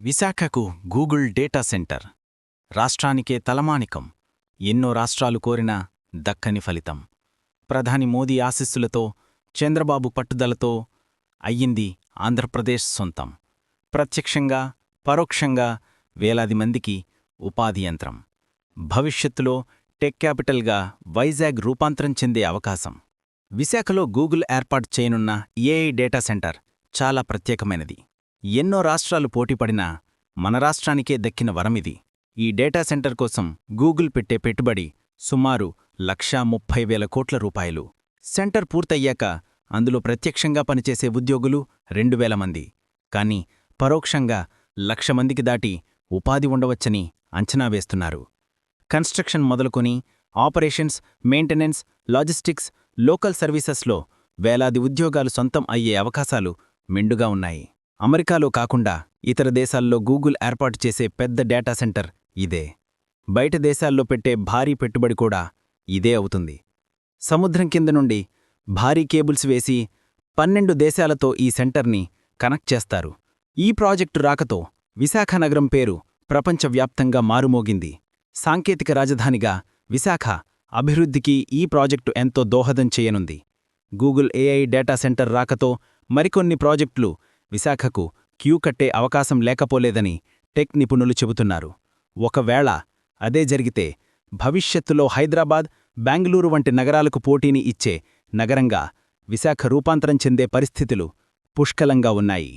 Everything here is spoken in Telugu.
విశాఖకు గూగుల్ డేటా సెంటర్. రాష్ట్రానికే తలమానికం. ఎన్నో రాష్ట్రాలు కోరినా దక్కని ఫలితం. ప్రధాని మోదీ ఆశీస్సులతో చంద్రబాబు పట్టుదలతో అయ్యింది ఆంధ్రప్రదేశ్ సొంతం. ప్రత్యక్షంగా పరోక్షంగా వేలాది మందికి ఉపాధి యంత్రం. భవిష్యత్తులో టెక్ క్యాపిటల్గా వైజాగ్ రూపాంతరం చెందే అవకాశం. విశాఖలో గూగుల్ ఏర్పాటు చేయనున్న ఏఐ డేటా సెంటర్ చాలా ప్రత్యేకమైనది. ఎన్నో రాష్ట్రాలు పోటీపడినా మన రాష్ట్రానికే దక్కిన వరమిది. ఈ డేటా సెంటర్ కోసం గూగుల్ పెట్టే పెట్టుబడి సుమారు లక్షా ముప్పై వేల కోట్ల రూపాయలు. సెంటర్ పూర్తయ్యాక అందులో ప్రత్యక్షంగా పనిచేసే ఉద్యోగులు రెండు వేల మంది. కానీ పరోక్షంగా లక్ష మందికి దాటి ఉపాధి ఉండవచ్చని అంచనా వేస్తున్నారు. కన్స్ట్రక్షన్ మొదలుకొని ఆపరేషన్స్ మెయింటెనెన్స్ లాజిస్టిక్స్ లోకల్ సర్వీసెస్లో వేలాది ఉద్యోగాలు సొంతం అయ్యే అవకాశాలు మెండుగా ఉన్నాయి. అమెరికాలో కాకుండా ఇతర దేశాల్లో గూగుల్ ఏర్పాటు చేసే పెద్ద డేటా సెంటర్ ఇదే. బయట దేశాల్లో పెట్టే భారీ పెట్టుబడి కూడా ఇదే అవుతుంది. సముద్రం కింద నుండి భారీ కేబుల్స్ వేసి పన్నెండు దేశాలతో ఈ సెంటర్ని కనెక్ట్ చేస్తారు. ఈ ప్రాజెక్టు రాకతో విశాఖ నగరం పేరు ప్రపంచవ్యాప్తంగా మారుమోగింది. సాంకేతిక రాజధానిగా విశాఖ అభివృద్ధికి ఈ ప్రాజెక్టు ఎంతో దోహదం చేయనుంది. గూగుల్ ఏఐ డేటా సెంటర్ రాకతో మరికొన్ని ప్రాజెక్టులు విశాఖకు క్యూ కట్టే అవకాశం లేకపోలేదని టెక్ నిపుణులు చెబుతున్నారు. ఒకవేళ అదే జరిగితే భవిష్యత్తులో హైదరాబాద్ బెంగళూరు వంటి నగరాలకు పోటీని ఇచ్చే నగరంగా విశాఖ రూపాంతరం చెందే పరిస్థితులు పుష్కలంగా ఉన్నాయి.